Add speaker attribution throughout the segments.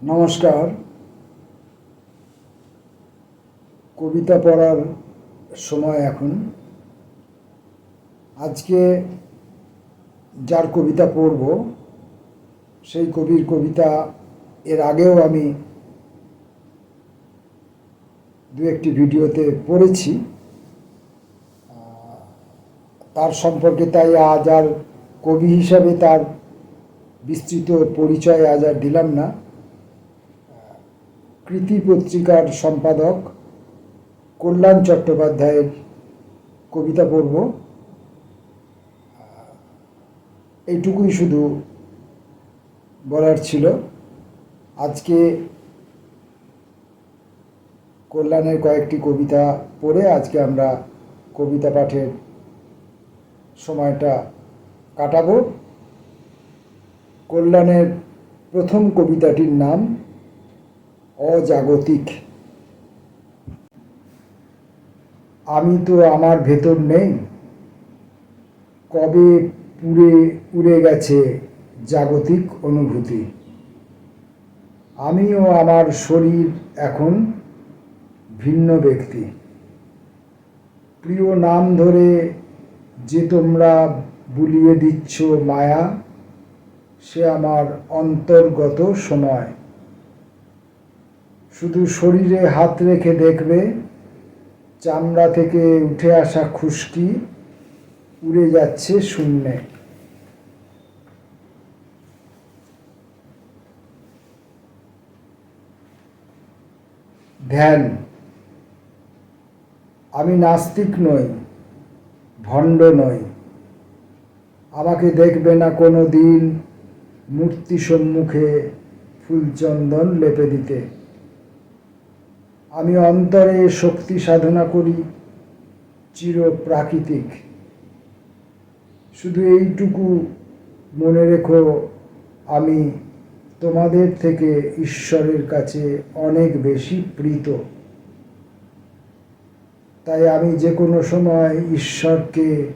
Speaker 1: নমস্কার। কবিতা পড়ার সময় এখন। আজকে যার কবিতা পড়ব, সেই কবির কবিতা এর আগেও আমি দু একটি ভিডিওতে পড়েছি। তার সম্পর্কে তাই আজ আর কবি হিসাবে তার বিস্তৃত পরিচয় আজ আর দিলাম না। কৃতি পত্রিকার সম্পাদক কল্যাণ চট্টোপাধ্যায়ের কবিতা পড়ব। এইটুকুই শুধু বলার ছিল। আজকে কল্যাণের কয়েকটি কবিতা পড়ে আজকে আমরা কবিতা পাঠের সময়টা কাটাবো। কল্যাণের প্রথম কবিতাটির নাম অজাগতিক। আমি তো আমার ভেতর নেই। কবে পুড়ে উড়ে গেছে জাগতিক অনুভূতি। আমিও আমার শরীর এখন ভিন্ন ব্যক্তি। প্রিয় নাম ধরে যে তোমরা বুলিয়ে দিচ্ছ মায়া, সে আমার অন্তর্গত সময়। শুধু শরীরে হাত রেখে দেখবে, চামড়া থেকে উঠে আসা খুশকি উড়ে যাচ্ছে শূন্যে। ধ্যান, আমি নাস্তিক নই, ভণ্ড নই। আমাকে দেখবে না কোনো দিন মূর্তি সম্মুখে ফুলচন্দন লেপে দিতে। আমি অন্তরে শক্তি সাধনা করি চির প্রাকৃতিক শুধু এইটুকু মনে রেখো, আমি তোমাদের থেকে ঈশ্বরের কাছে অনেক বেশি প্রীত। তাই আমি যে কোনো সময় ঈশ্বরকে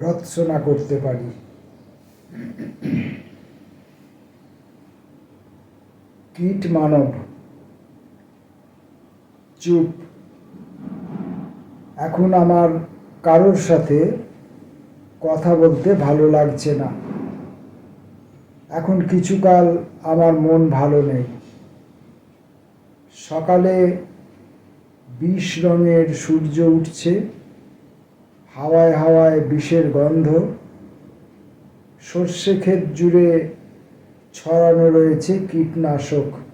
Speaker 1: ভর্ৎসনা করতে পারি। কীট মানব চুপ। এখন আমার কারোর সাথে কথা বলতে ভালো লাগছে না। এখন কিছুকাল আমার মন ভালো নেই। সকালে বিষ রঙের সূর্য উঠছে, হাওয়ায় হাওয়ায় বিষের গন্ধ, সর্ষে ক্ষেত জুড়ে ছড়ানো রয়েছে কীটনাশক।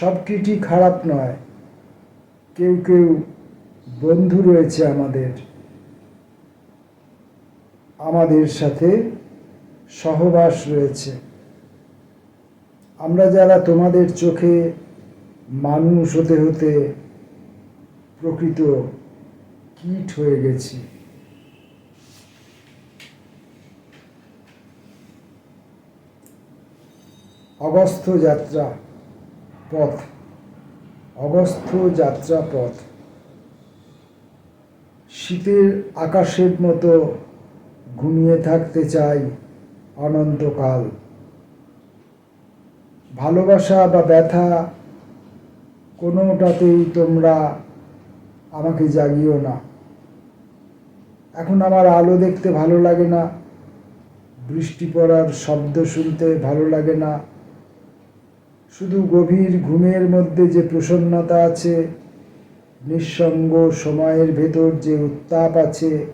Speaker 1: সব কীটই খারাপ নয়। কেউ কেউ বন্ধু রয়েছে আমাদের। আমাদের সাথে সহবাস রয়েছে। আমরা যারা তোমাদের চোখে মানুষ হতে হতে প্রকৃত কীট হয়ে গেছি। অগস্থ যাত্রা পথ, অগস্থ যাত্রা পথ। শীতের আকাশের মতো ঘুমিয়ে থাকতে চাই অনন্তকাল। ভালোবাসা বা ব্যথা কোনোটাতেই তোমরা আমাকে জাগিও না। এখন আমার আলো দেখতে ভালো লাগে না, বৃষ্টি পড়ার শব্দ শুনতে ভালো লাগে না শুধু গভীর ঘুমের মধ্যে যে প্রসন্নতা আছে, নিঃসঙ্গ সময়ের ভেতর যে উত্তাপ আছে,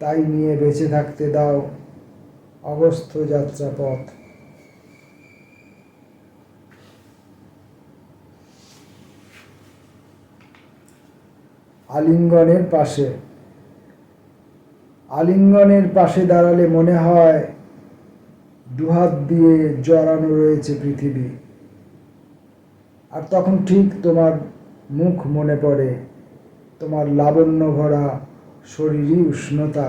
Speaker 1: তাই নিয়ে বেঁচে থাকতে দাও অগস্থ যাত্রা পথ আলিঙ্গনের পাশে। আলিঙ্গনের পাশে দাঁড়ালে মনে হয় দুহাত দিয়ে জড়ানো রয়েছে পৃথিবী। আর তখন ঠিক তোমার মুখ মনে পড়ে, তোমার লাবণ্য ভরা শরীরই উষ্ণতা।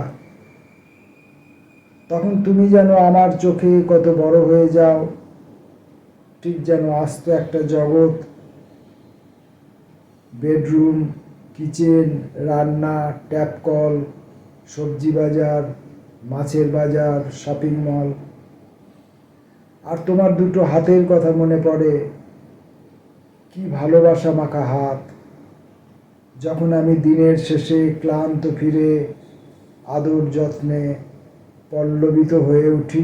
Speaker 1: তখন তুমি যেন আমার চোখে কত বড় হয়ে যাও, ঠিক যেন আস্ত একটা জগৎ। বেডরুম, কিচেন, রান্না ট্যাপ কল সবজি বাজার, মাছের বাজার, শপিং মল। আর তোমার দুটো হাতের কথা মনে পড়ে কি ভালোবাসা মাখা হাত? যখন আমি দিনের শেষে ক্লান্ত ফিরে আদর যত্নে পল্লবিত হয়ে উঠি,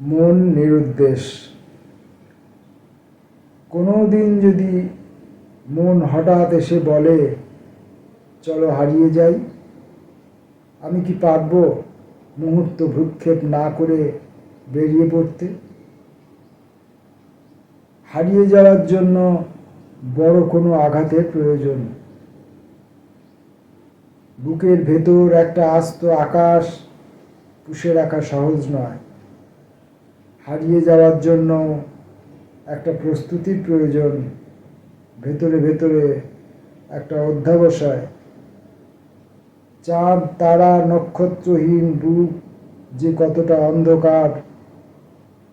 Speaker 1: মন নিরুদ্দেশ। কোনো দিন যদি মন হঠাৎ এসে বলে, চলো হারিয়ে যাই। আমি কি পারব মুহূর্ত ভ্রুক্ষেপ না করে বেরিয়ে পড়তে? হারিয়ে যাওয়ার জন্য বড় কোনো আঘাতের প্রয়োজন? বুকের ভেতর একটা আস্ত আকাশ পুষে রাখা সহজ নয়। হারিয়ে যাওয়ার জন্য একটা প্রস্তুতির প্রয়োজন। ভেতরে ভেতরে একটা অধ্যাবসায়। চাঁদ, তারা, নক্ষত্রহীন বুক যে কতটা অন্ধকার,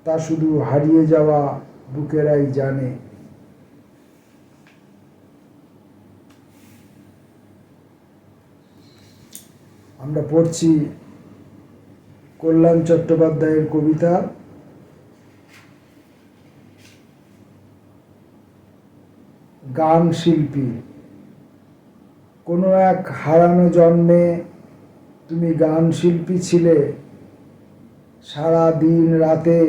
Speaker 1: তা শুধু হারিয়ে যাওয়া বুকেরাই জানে। আমরা পড়ছি কল্যাণ চট্টোপাধ্যায়ের কবিতা। গান শিল্পী। কোনো এক হারানো জন্মে তুমি গান শিল্পী ছিলে। সারা দিন রাতে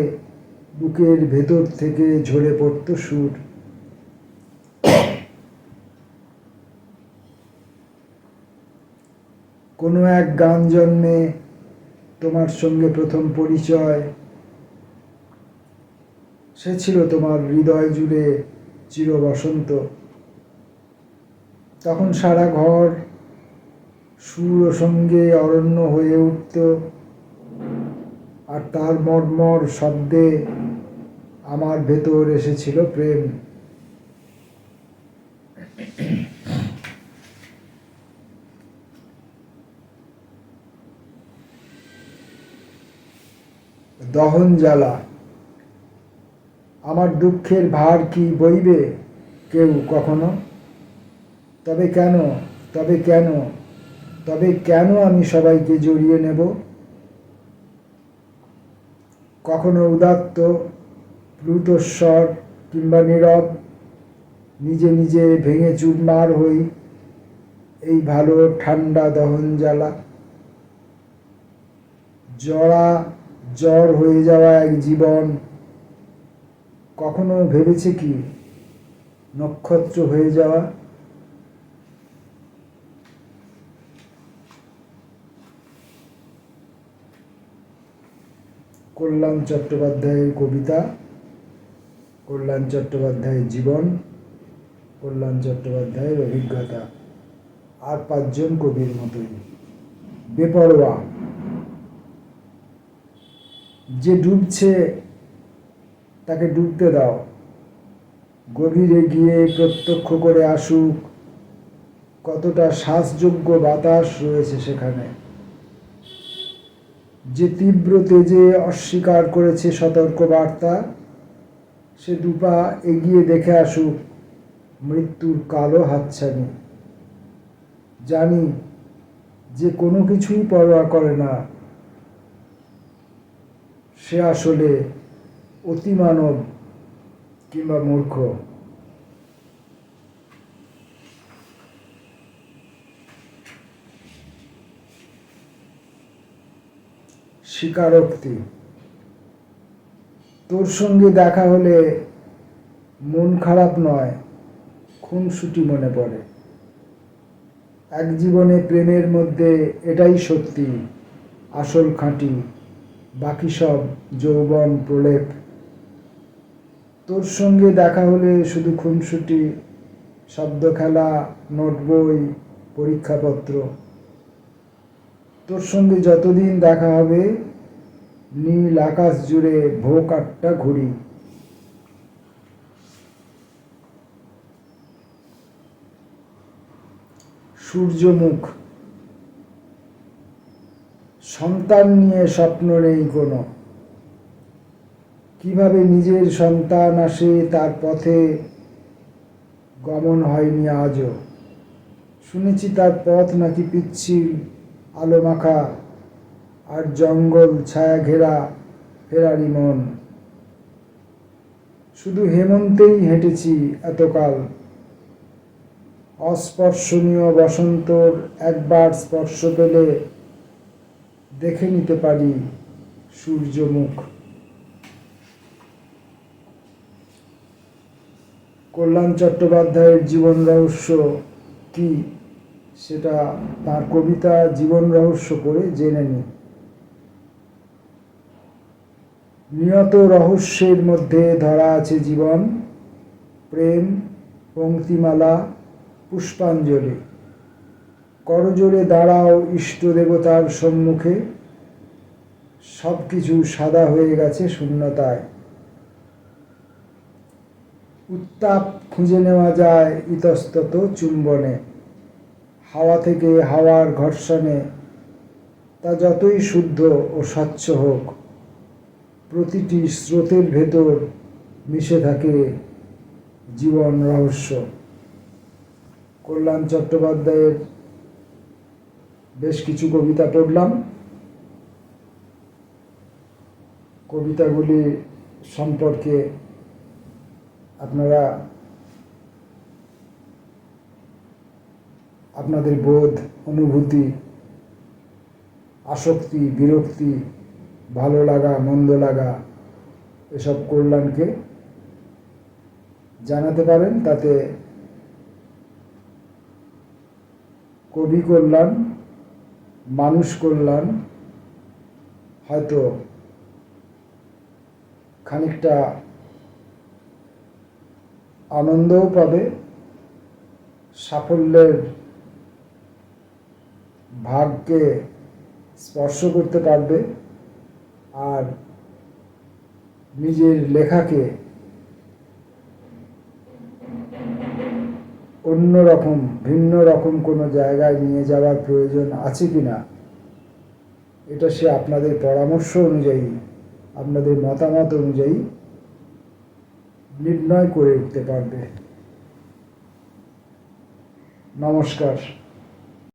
Speaker 1: বুকের ভেতর থেকে ঝরে পড়ত সুর। কোনো এক গান জন্মে তোমার সঙ্গে প্রথম পরিচয়। সে ছিল তোমার হৃদয় জুড়ে চির বসন্ত তখন সারা ঘর সুর সঙ্গে অরণ্য হয়ে উঠত, আর তার মর্মর শব্দে আমার ভেতর এসেছিল প্রেম। দহন জ্বালা। আমার দুঃখের ভার কি বইবে কেউ কখনো? তবে কেন তবে কেন তবে কেন আমি সবাইকে জড়িয়ে নেব? কখনো উদাত্ত প্লুতস্বর কিংবা নীরব, নিজে নিজে ভেঙে চুরমার হই এই ভালো ঠান্ডা দহন জ্বালা। জড়া জ্বর হয়ে যাওয়া এক জীবন কখনো ভেবেছে কি নক্ষত্র হয়ে যাওয়া? কল্যাণ চট্টোপাধ্যায়ের কবিতা, কল্যাণ চট্টোপাধ্যায়ের জীবন, কল্যাণ চট্টোপাধ্যায়ের অভিজ্ঞতা। আর পাঁচজন কবির মতোই। বেপরোয়া। যে ডুবছে, তাকে ডুবতে দাও। গভীরে গিয়ে প্রত্যক্ষ করে আসুক কতটা শ্বাসযোগ্য বাতাস রয়েছে সেখানে। যে তীব্র তেজে অস্বীকার করেছে সতর্ক বার্তা সে দুপা এগিয়ে দেখে আসুক, মৃত্যুর কালো হাতছানি। জানি যে কোনো কিছুই পরোয়া করে না। সে আসলে অতিমানব কিংবা মূর্খ। স্বীকারোক্তি। তোর সঙ্গে দেখা হলে মন খারাপ নয়, খুনসুটি মনে পড়ে। এক জীবনে প্রেমের মধ্যে এটাই সত্যি, আসল খাঁটি, বাকি সব যৌবন প্রলেপ। তোর সঙ্গে দেখা হলে শুধু খুনসুটি শব্দ খেলা নোট বই পরীক্ষাপত্র। তোর সঙ্গে যতদিন দেখা হবে, নীল আকাশ জুড়ে ভোগ আটটা ঘুরি সূর্যমুখ। সন্তান নিয়ে স্বপ্ন নেই কোনো। কীভাবে নিজের সন্তান আসে তার পথে, গমন হয়নি আজও। শুনেছি তার পথ নাকি পিচ্ছিল। আলো মাখা আর জঙ্গল ছায়া ঘেরা ফেরারি মন। শুধু হেমন্তেই হেঁটেছি এতকাল। অস্পর্শনীয় বসন্তর একবার স্পর্শ পেলে দেখে নিতে পারি সূর্যমুখ। কল্যাণ চট্টোপাধ্যায়ের জীবন রহস্য কি? সেটা তার কবিতা জীবন রহস্য করে জেনে নিই নিয়ত রহস্যের মধ্যে ধরা আছে জীবন, প্রেম, পঙ্ক্তিমালা, পুষ্পাঞ্জলি। করজোরে দাঁড়াও ইষ্ট দেবতার সম্মুখে সব কিছু সাদা হয়ে গেছে শূন্যতায়। উত্তাপ খুঁজে নেওয়া যায় ইতস্তত চুম্বনে। হাওয়া থেকে হাওয়ার ঘর্ষণে তা যতই শুদ্ধ ও স্বচ্ছ হোক, প্রতিটি স্রোতের ভেতর মিশে থাকে জীবন রহস্য। কল্যাণ চট্টোপাধ্যায়ের বেশ কিছু কবিতা পড়লাম। কবিতাগুলি সম্পর্কে আপনারা আপনাদের বোধ, অনুভূতি, আসক্তি, বিরক্তি, ভালো লাগা, মন্দ লাগা, এসব কল্যাণকে জানাতে পারেন। তাতে কবি কল্যাণ, মানুষ কল্যাণ হয়তো খানিকটা আনন্দও পাবে, সাফল্যের ভাগকে স্পর্শ করতে পারবে আর নিজের লেখাকে অন্য রকম, ভিন্ন রকম কোনো জায়গায় নিয়ে যাওয়ার প্রয়োজন আছে কি না, এটা সে আপনাদের পরামর্শ অনুযায়ী, আপনাদের মতামত অনুযায়ী নির্ণয় করে উঠতে পারবে। নমস্কার।